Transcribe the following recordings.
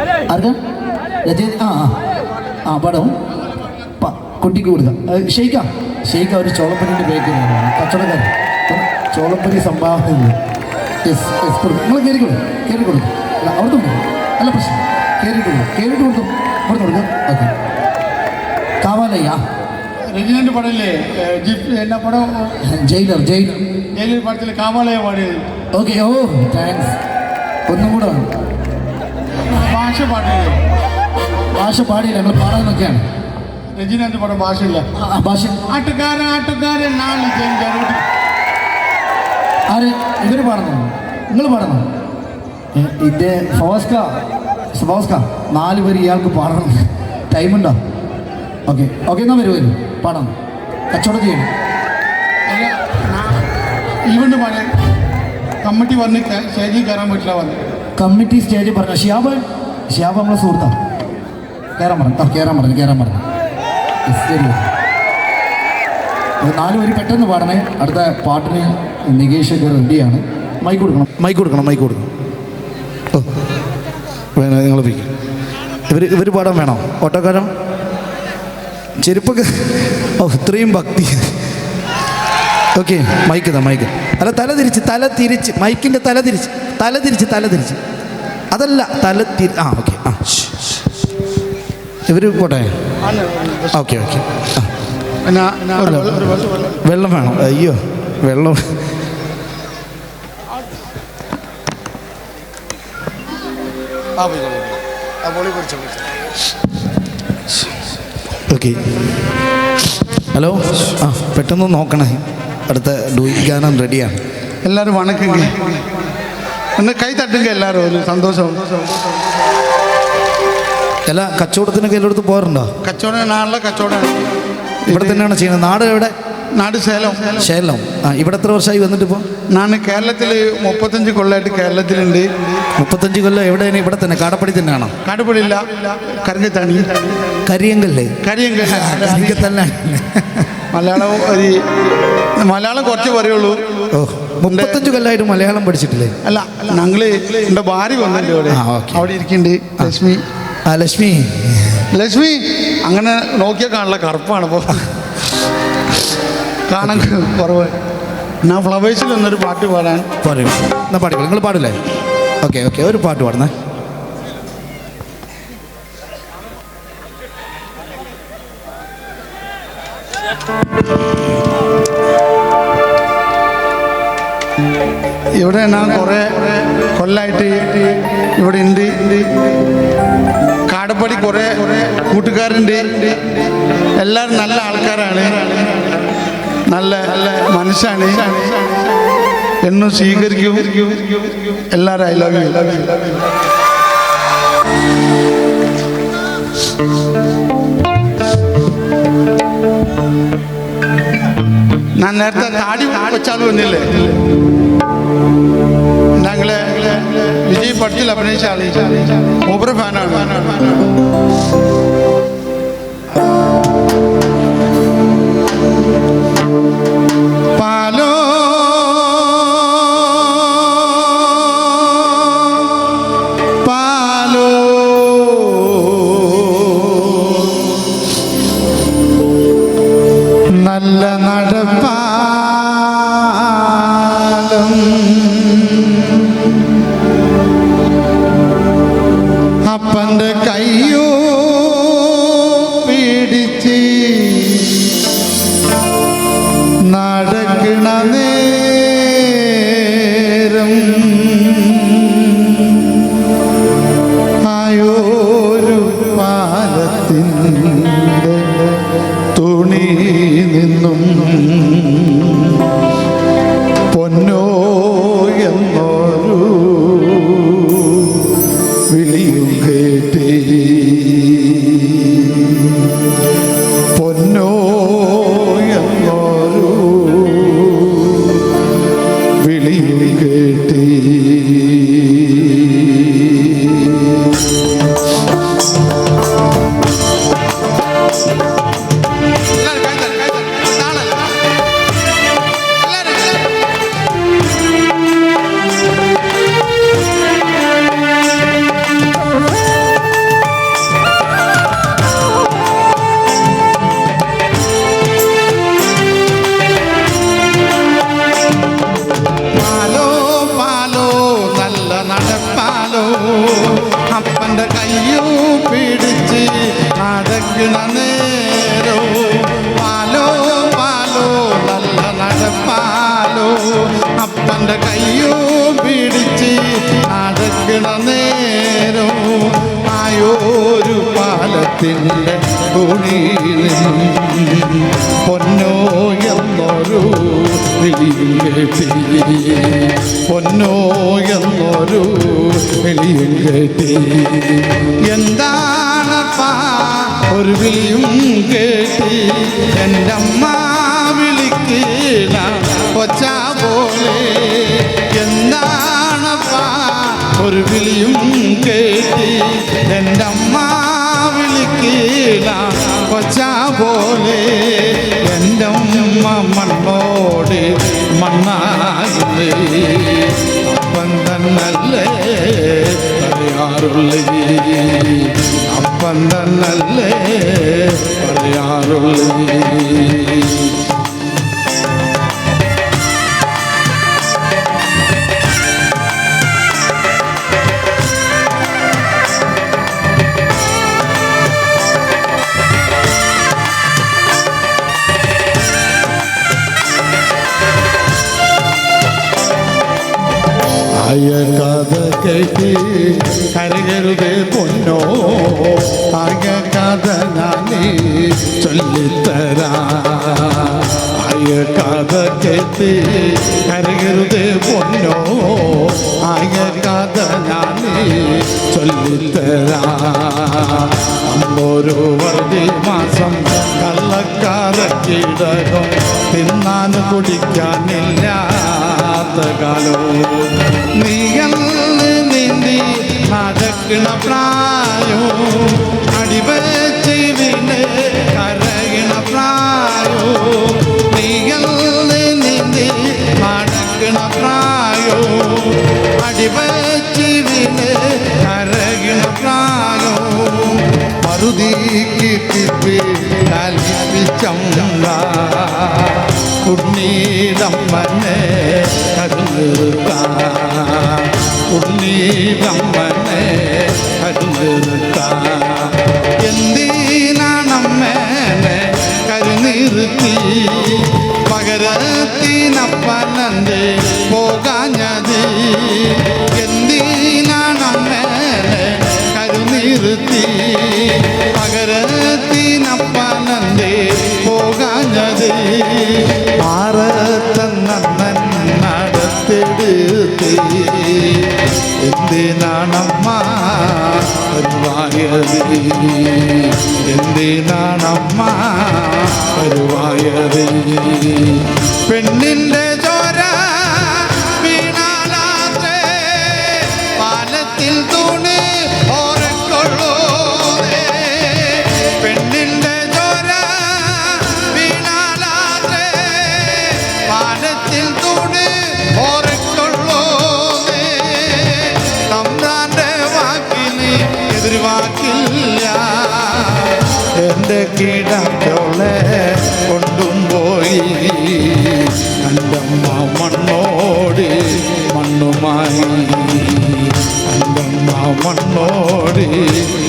ആർക്കാ? രജനി ആ ആ. ആ പടം. കുട്ടിക്ക് കൊടുക്കാം. ഷെയ്ക്ക. ഷെയ്ക്ക ഒരു ചോളപ്പനിന്റെ ബേക്കറി കച്ചവടക്കാരൻ. ചോളപ്പനി സംഭാവന യെസ് യെസ് കൊടുക്കും. നിങ്ങൾ കയറി കൊടുക്കും. കയറി കൊടുക്കും. അല്ല അവിടുന്ന് കൊടുക്കും. അല്ല പ്രശ്നം. കയറിയിട്ട് കൊടുക്കും. കയറിയിട്ട് കൊടുക്കും. ഇവിടുന്ന് കൊടുക്കും. ഓക്കെ. കാവാലയ്യ. രജനീന്റെ പടമല്ലേ? എന്നാ പടം? Jailer jailer. ജയിലർ പടത്തിൽ കാവാലയ പാടിയത്. ഓക്കെ ഓ താങ്ക്സ് ഒന്നും കൂടെ ഭാഷ പാടില്ല ഭാഷ പാടില്ല ഞങ്ങൾ പാടാനൊക്കെയാണ് രജനീന്റെ പടം ഭാഷയില്ല? ആ, ആ, ഭാഷ. ആട്ടുകാരൻ ആട്ടുകാരൻ ജയിലർ ആര്? ഇവർ പാടണോ നിങ്ങൾ പാടണം ഇതേ ഫവാസ്ക ഫവാസ്ക നാല് പേര് ഇയാൾക്ക് പാടണം. ടൈമുണ്ടോ? ഓക്കെ ഓക്കെ എന്നാ വരും വരും. പാടണം കച്ചവടം ചെയ്യണം. ഇവണ്ട് പാടി കമ്മിറ്റി വന്നിട്ട് സ്റ്റേജിൽ കയറാൻ പറ്റില്ല പറഞ്ഞു കമ്മിറ്റി സ്റ്റേജിൽ പറഞ്ഞു? ഷിയാബ്? ഷിയാബ് നമ്മളെ സുഹൃത്താണ് കയറാൻ പറഞ്ഞു. കയറാൻ പറഞ്ഞു കയറാൻ പറഞ്ഞു. ശരി നാലു പേര് പെട്ടെന്ന് പാടണേ. അടുത്ത പാട്ടിന് നികേഷ് ഒക്കെ റെഡിയാണ് മൈക്ക് കൊടുക്കണം. മൈക്ക് കൊടുക്കണം മൈക്ക് കൊടുക്കണം. വേണം നിങ്ങൾ ഇവർ ഇവർ പാടാൻ വേണം? ഓട്ടോക്കാരൻ? ചെരുപ്പൊക്കെ. ഓ ഇത്രയും ഭക്തി. ഓക്കെ മൈക്ക് താ മൈക്ക് അല്ല തല തിരിച്ച് തല തിരിച്ച്. മൈക്കിന്റെ തല തിരിച്ച് തല തിരിച്ച് തല തിരിച്ച്. അതല്ല തല തിരി ആ ഓക്കെ. ആ ഇവർ പോട്ടെ? Okay okay. വെള്ളം വേണം. അയ്യോ വെള്ളം. ഓക്കെ. ഹലോ? ആ പെട്ടെന്ന് നോക്കണേ. അടുത്ത ഡൂയിക്കാനും ഗാനം റെഡിയാണ് എല്ലാവരും വണക്കുங்க ഒന്ന് കൈ തട്ടുക എല്ലാവരും ഒരു സന്തോഷം. അല്ല കച്ചവടത്തിനൊക്കെ എല്ലായിടത്തും പോകാറുണ്ടോ? കച്ചവടം നാളെ കച്ചവടം. ഇവിടെ തന്നെയാണ് ചെയ്യുന്നത്? നാട് എവിടെ? നാട് ശേലം ശേലം ആ ഇവിടെ എത്ര വർഷമായി വന്നിട്ട് ഇപ്പോൾ ഞാൻ കേരളത്തിൽ മുപ്പത്തഞ്ച് കൊല്ലമായിട്ട് കേരളത്തിലുണ്ട്. മുപ്പത്തഞ്ച് കൊല്ലം എവിടെയാണ്? ഇവിടെ തന്നെ കാടപ്പടി തന്നെയാണോ? കാടപ്പടി ഇല്ല കരങ്കത്താണി കരിയങ്കല്ലേ കരിയങ്കല്ലേ തന്നെ മലയാളം ഒരു മലയാളം കുറച്ച് പറയുള്ളൂ. ഓ. മുപ്പത്തഞ്ച് കൊല്ലമായിട്ട് മലയാളം പഠിച്ചിട്ടില്ലേ? അല്ല ഞങ്ങൾ എന്റെ ഭാര്യ വന്നല്ലോ ഓക്കേ. അവിടെ ഇരിക്കുന്നുണ്ട്. ലക്ഷ്മി. ആ ലക്ഷ്മി. ലക്ഷ്മി അങ്ങനെ നോക്കിയാൽ കാണില്ല കറുപ്പാണ് ഇപ്പോൾ കാണാൻ കുറവ്. ഞാൻ ഫ്ലവേഴ്സിൽ ഒന്നൊരു പാട്ട് പാടാൻ. പറയും. എന്നാ പാടിക്കോ നിങ്ങൾ പാടില്ലേ? Okay okay. ഒരു പാട്ട് പാടുന്നേ. ഇവിടെ ഞാൻ കുറേ കൊല്ലായിട്ട് ഇവിടെ ഉണ്ട്. കാടപ്പടി കുറേ കൂട്ടുകാരുണ്ട്. എല്ലാവരും നല്ല ആൾക്കാരാണ്. നല്ല മനുഷ്യമാണ് എന്നും സ്വീകരിക്കും. എല്ലാവരും I love you love you ഞാൻ നേരത്തെ താടി വെച്ചാലും ഒന്നില്ലേ ഞങ്ങളെ വിജയ് പടത്തിൽ അഭിനയിച്ച ആൾ. മൂപ്പര് ഫാനാണ്. നല്ല নামে അപ്പന്റെ കയ്യോ പിടിച്ച് അടക്കണ നേരോ ആയോരു പാലത്തിന്റെ തുണിയിൽ പൊന്നോ എന്നൊരു പൊന്നോ എന്നൊരു വിളിയും കേട്ടി എന്താണപ്പാ ഒരു വിളിയും കേട്ടി? എന്റെ അമ്മ വിളിക്കണ കൊച്ച ഒരു വിളിയും കേട്ടി. എന്റെ അമ്മ വിളിക്കില്ല കൊച്ച പോലെ. എന്റെ അമ്മ മണ്ണോട് മണ്ണാകുന്നേ. അപ്പം തന്നല്ലേ പറയാറുള്ളേ. അപ്പം തന്നല്ലേ പറയാറുള്ളേ. ತಾಯ ಕಾದ ಕೈಟಿ ಕರಗರುದೆ ಪೊನ್ನೋ ಆಗ ಕಾದ ನಾನೇ ಚೊಲ್ಲಿತ್ತರ ಆಯ ಕಾದ ಕೈಟಿ ಕರಗರುದೆ ಪೊನ್ನೋ ಆಗ ಕಾದ ನಾನೇ ಚೊಲ್ಲಿತ್ತರ അന്നൊരു വർദ്ധി മാസം കള്ളക്കാരക്കിടകം തിന്നാൻ കുടിക്കാനില്ലാത്ത കാലവും നീയന്ന് നീന്തി നടക്കണ അടിവേ അടിവച്ച് ഉണ്ണീടമ്മനെ കരുനിർത്ത എന്തിനാണമ്മേനെ കരുനിർത്തി? പകരത്തിനപ്പനന്ത് പോകാഞ്ഞത്? വരുവായത് എന്തിനാണമ്മ വരുവായത്? പെണ്ണിന്റെ മണ്ണുമായി അന്റമ്മ മണ്ണോട്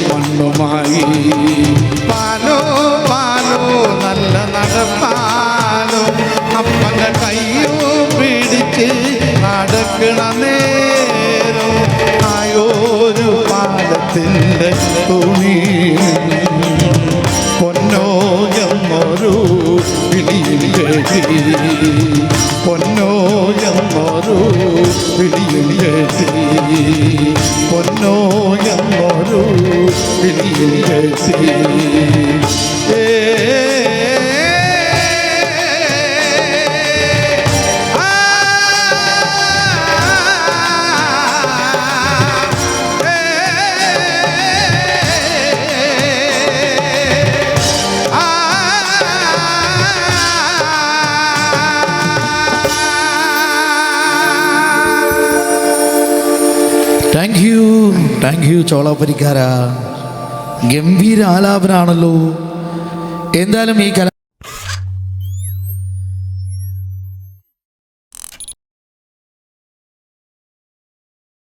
മണ്ണുമായി പാലോ പാലോ നല്ല നടപ്പാലോ അപ്പന്റെ കയ്യോ പിടിച്ച് നടക്കണ നേരോ ആയോരു പാലത്തിന്റെ തുണി. പിടിയിൽ കേട്ടി ഏ താങ്ക് യു താങ്ക് യു ചോളാപ്പരിക്കാര ഗംഭീര ആലാപനാണല്ലോ. എന്തായാലും ഈ കല